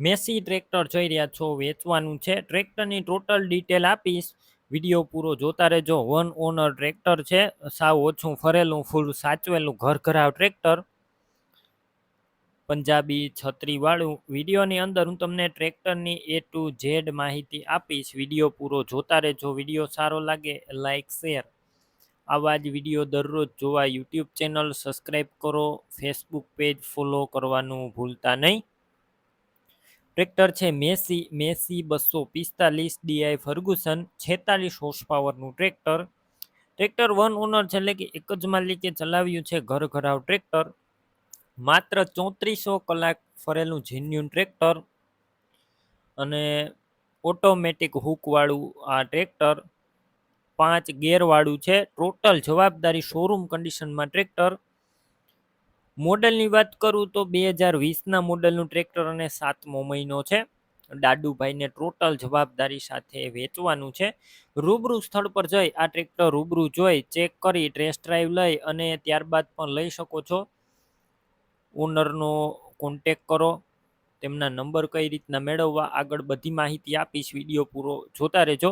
Massey tractor જોઈ રહ્યા છો, વેચવાનું છે. ટ્રેક્ટરની ટોટલ ડિટેલ આપીશ. વીડિયો પૂરો જોતા રહેજો. વન ઓનર ટ્રેક્ટર છે. સાવ ઓછું ફરેલું, ફૂલ સાચવેલું ઘર ઘરાવ ટ્રેક્ટર. પંજાબી છત્રીવાળું. વિડીયોની અંદર હું તમને ટ્રેક્ટરની એ ટુ ઝેડ માહિતી આપીશ. વીડિયો પૂરો જોતા રહેજો. વીડિયો સારો લાગે લાઇક શેર. આવા જ વીડિયો દરરોજ જોવા યુટ્યુબ ચેનલ સબસ્ક્રાઈબ કરો. ફેસબુક પેજ ફોલો કરવાનું ભૂલતા નહીં. ટ્રેક્ટર છે મેસી મેસી બસો પિસ્તાલીસ ડીઆઈ ફર્ગુસન, છેતાલીસ હોર્સ પાવરનું ટ્રેક્ટર. ટ્રેક્ટર વન ઓનર છે એટલે કે એક જ માલિકે ચલાવ્યું છે ઘર ઘરાવ ટ્રેક્ટર. માત્ર ચોત્રીસો કલાક ફરેલું જેન્યુન ટ્રેક્ટર. અને ઓટોમેટિક હુકવાળું આ ટ્રેક્ટર. પાંચ ગેરવાળું છે. ટોટલ જવાબદારી શોરૂમ કન્ડિશનમાં ટ્રેક્ટર. મોડલની વાત કરું તો બે હજાર વીસના મોડલનું ટ્રેક્ટર અને સાતમો મહિનો છે. દાદુભાઈને ટોટલ જવાબદારી સાથે વેચવાનું છે. રૂબરૂ સ્થળ પર જઈ આ ટ્રેક્ટર રૂબરૂ જોઈ, ચેક કરી, ટેસ્ટ ડ્રાઈવ લઈ અને ત્યારબાદ પણ લઈ શકો છો. ઓનરનો કોન્ટેક કરો, તેમના નંબર કઈ રીતના મેળવવા, આગળ બધી માહિતી આપીશ. વીડિયો પૂરો જોતા રહેજો.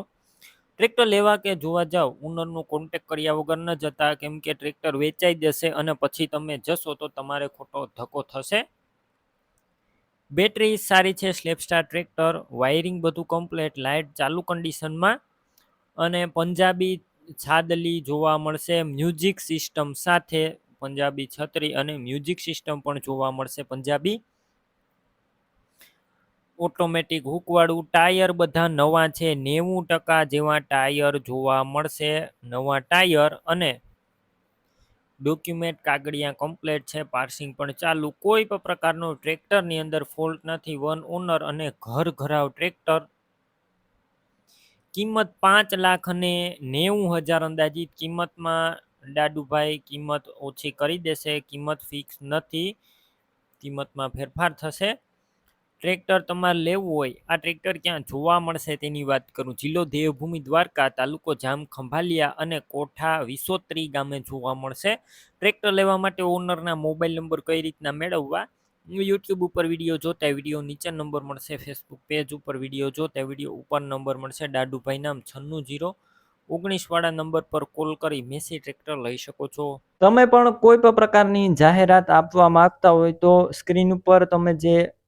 ટ્રેક્ટર લેવા કે જોવા જાઓ ઓનરનો કોન્ટેક કર્યા વગર ન જતા, કેમ કે ટ્રેક્ટર વેચાઈ જશે અને પછી તમે જશો તો તમારે ખોટો ધક્કો થશે. બેટરી સારી છે સ્લેપસ્ટાર ટ્રેક્ટર વાયરિંગ બધું કમ્પ્લેટ લાઇટ ચાલુ કન્ડિશનમાં અને પંજાબી છાદલી જોવા મળશે મ્યુઝિક સિસ્ટમ સાથે પંજાબી છત્રી અને મ્યુઝિક સિસ્ટમ પણ જોવા મળશે પંજાબી. ઓટોમેટિક હુકવાળું ટાયર બધા નવા છે. નેવું ટકા જેવા ટાયર જોવા મળશે. નવા ટાયર અને ડોક્યુમેન્ટ કાગળિયા કમ્પ્લેટ છે. પાર્સિંગ પણ ચાલુ. કોઈ પણ પ્રકારનો ટ્રેક્ટરની અંદર ફોલ્ટ નથી. વન ઓનર અને ઘર ઘરાવ ટ્રેક્ટર. કિંમત પાંચ લાખ અને નેવું હજાર અંદાજિત. કિંમતમાં ડાડુભાઈ કિંમત ઓછી કરી દેશે. કિંમત ફિક્સ નથી. કિંમતમાં ફેરફાર થશે. ટ્રેક્ટર તમારે લેવું હોય, આ ટ્રેક્ટર ક્યાં જોવા મળશે તેની વાત કરું. જિલ્લો દેવભૂમિ દ્વારકા, તાલુકો જામ ખંભાલિયા અને કોઠા વિસોત્રી ગામે જોવા મળશે. ટ્રેક્ટર લેવા માટે ઓનરના મોબાઈલ નંબર કઈ રીતના મેળવવા? યુટ્યુબ ઉપર વીડિયો જોતા વીડિયો નીચે નંબર મળશે, ફેસબુક પેજ ઉપર વીડિયો જોતા વીડિયો ઉપર નંબર મળશે, દાદુભાઈ નામ છન્નું જીરો. ઓગણીસ વાળા નંબર પર કોલ કરી મેસી ટ્રેક્ટર લઈ શકો છો. તમે પણ કોઈ પણ પ્રકારની જાહેરાત આપવા માંગતા હોય તો સ્ક્રીન ઉપર તમે જે